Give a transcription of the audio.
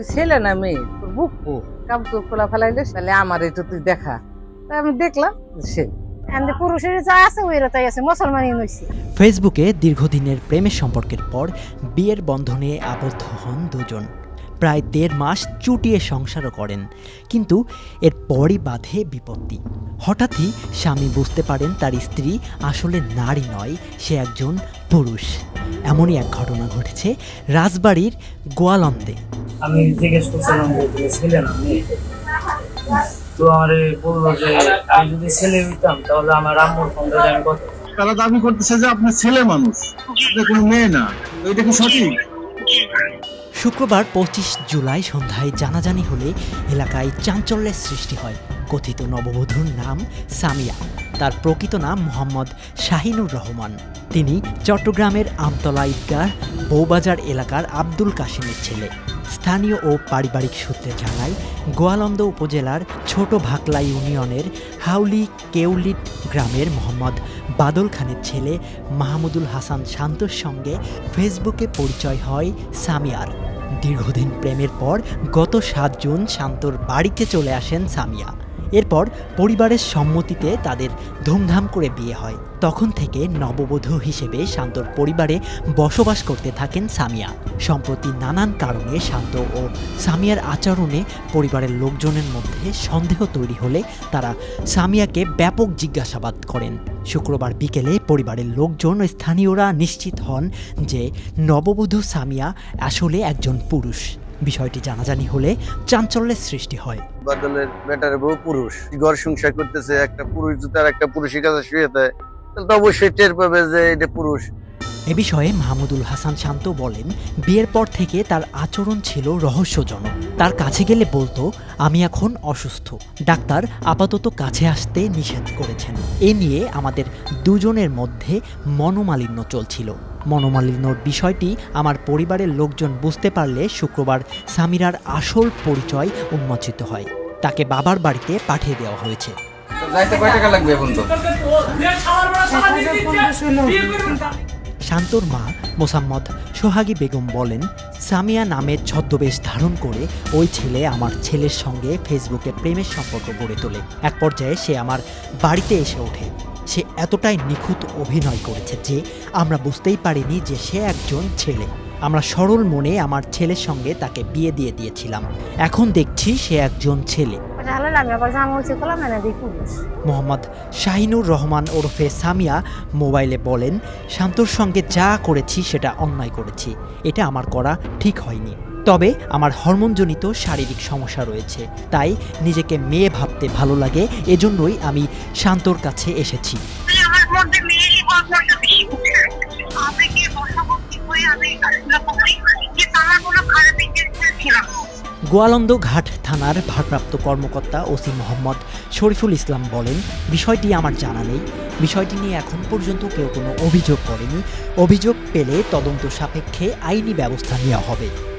তুই ছেলে না মেয়ে তোর বুক। কাপ কাপড় খোলা ফেলাইলে তাহলে আমার এটা তুই দেখা। তাই আমি দেখলাম সে এমনি যা আছে ওইরা তাই আছে মুসলমানই ফেসবুকে দীর্ঘদিনের প্রেমের সম্পর্কের পর বিয়ের বন্ধনে আবদ্ধ হন দুজন। প্রায় দেড় মাস চুটিয়ে সংসারও করেন। কিন্তু এর পরই বাধে বিপত্তি। হঠাৎই স্বামী বুঝতে পারেন তার স্ত্রী আসলে নারী নয় সে একজন পুরুষ। এমনই এক ঘটনা ঘটেছে রাজবাড়ির গোয়ালন্দে। আমি জিজ্ঞেস করছিলাম যে তুমি ছেলে না মেয়ে? তো আমার বলল যে আমি যদি ছেলে হইতাম তাহলে আমার আম্মুর ফোন আমি কথা তারা দাবি করতেছে যে আপনি ছেলে মানুষ কোনো মেয়ে না। এটা কি সঠিক? শুক্রবার পঁচিশ জুলাই সন্ধ্যায় জানাজানি হলে এলাকায় চাঞ্চল্যের সৃষ্টি হয়। কথিত নববধূর নাম সামিয়া। তার প্রকৃত নাম মোহাম্মদ শাহিনুর রহমান। তিনি চট্টগ্রামের আমতলা ঈদগাহ বৌবাজার এলাকার আব্দুল কাশিমের ছেলে। স্থানীয় ও পারিবারিক সূত্রে জানায়, গোয়ালন্দ উপজেলার ছোট ভাকলা ইউনিয়নের হাউলি কেউলিট গ্রামের মোহাম্মদ বাদল খানের ছেলে মাহমুদুল হাসান শান্তর সঙ্গে ফেসবুকে পরিচয় হয় সামিয়ার। দীর্ঘদিন প্রেমের পর গত সাত জুন শান্তর বাড়িতে চলে আসেন সামিয়া। এরপর পরিবারের সম্মতিতে তাদের ধুমধাম করে বিয়ে হয়। তখন থেকে নববধূ হিসেবে শান্তর পরিবারে বসবাস করতে থাকেন সামিয়া। সম্প্রতি নানান কারণে শান্ত ও সামিয়ার আচরণে পরিবারের লোকজনের মধ্যে সন্দেহ তৈরি হলে তারা সামিয়াকে ব্যাপক জিজ্ঞাসাবাদ করেন। শুক্রবার বিকেলে পরিবারের লোকজন স্থানীয়রা নিশ্চিত হন যে নববধূ সামিয়া আসলে একজন পুরুষ। বিষয়টি জানাজানি হলে চাঞ্চল্যের সৃষ্টি হয়। বাদলের ব্যাটারে বউ পুরুষ। ঘর সংসার করতেছে, একটা পুরুষ জুতার, একটা পুরুষের কাছে শুয়ে দেয় তাহলে তো অবশ্যই টের পাবে যে এটা পুরুষ। এ বিষয়ে মাহমুদুল হাসান শান্ত বলেন বিয়ের পর থেকে তার আচরণ ছিল রহস্যজনক। তার কাছে গেলে বলতো আমি এখন অসুস্থ। ডাক্তার আপাতত কাছে আসতে নিষেধ করেছেন। এ নিয়ে আমাদের দুজনের মধ্যে মনোমালিন্য চলছিল। মনোমালিন্যর বিষয়টি আমার পরিবারের লোকজন বুঝতে পারলে শুক্রবার সামিরার আসল পরিচয় উন্মোচিত হয়। তাকে বাবার বাড়িতে পাঠিয়ে দেওয়া হয়েছে। যাইতে কয় টাকা লাগবে এখন তো? শান্তর মা মোসাম্মদ সোহাগী বেগম বলেন, সামিয়া নামের ছদ্মবেশ ধারণ করে ওই ছেলে আমার ছেলের সঙ্গে ফেসবুকে প্রেমের সম্পর্ক গড়ে তোলে। এক পর্যায়ে সে আমার বাড়িতে এসে ওঠে। সে এতটাই নিখুঁত অভিনয় করেছে যে আমরা বুঝতেই পারিনি যে সে একজন ছেলে। আমরা সরল মনে আমার ছেলের সঙ্গে তাকে বিয়ে দিয়ে দিয়েছিলাম। এখন দেখছি সে একজন ছেলে। মোহাম্মদ শাহিনুর রহমান ওরফে সামিয়া মোবাইলে বলেন শান্তর সঙ্গে যা করেছি সেটা অন্যায় করেছি। এটা আমার করা ঠিক হয়নি। তবে আমার হরমোনজনিত শারীরিক সমস্যা রয়েছে। তাই নিজেকে মেয়ে ভাবতে ভালো লাগে এজন্যই আমি শান্তর কাছে এসেছি। আমার মধ্যে বেশি গোয়ালন্দ ঘাট থানার ভারপ্রাপ্ত কর্মকর্তা ওসি মোহাম্মদ শরীফুল ইসলাম বলেন, বিষয়টি আমার জানা নেই। বিষয়টি নিয়ে এখন পর্যন্ত কেউ কোনো অভিযোগ করেনি। অভিযোগ পেলে তদন্ত সাপেক্ষে আইনি ব্যবস্থা নেওয়া হবে।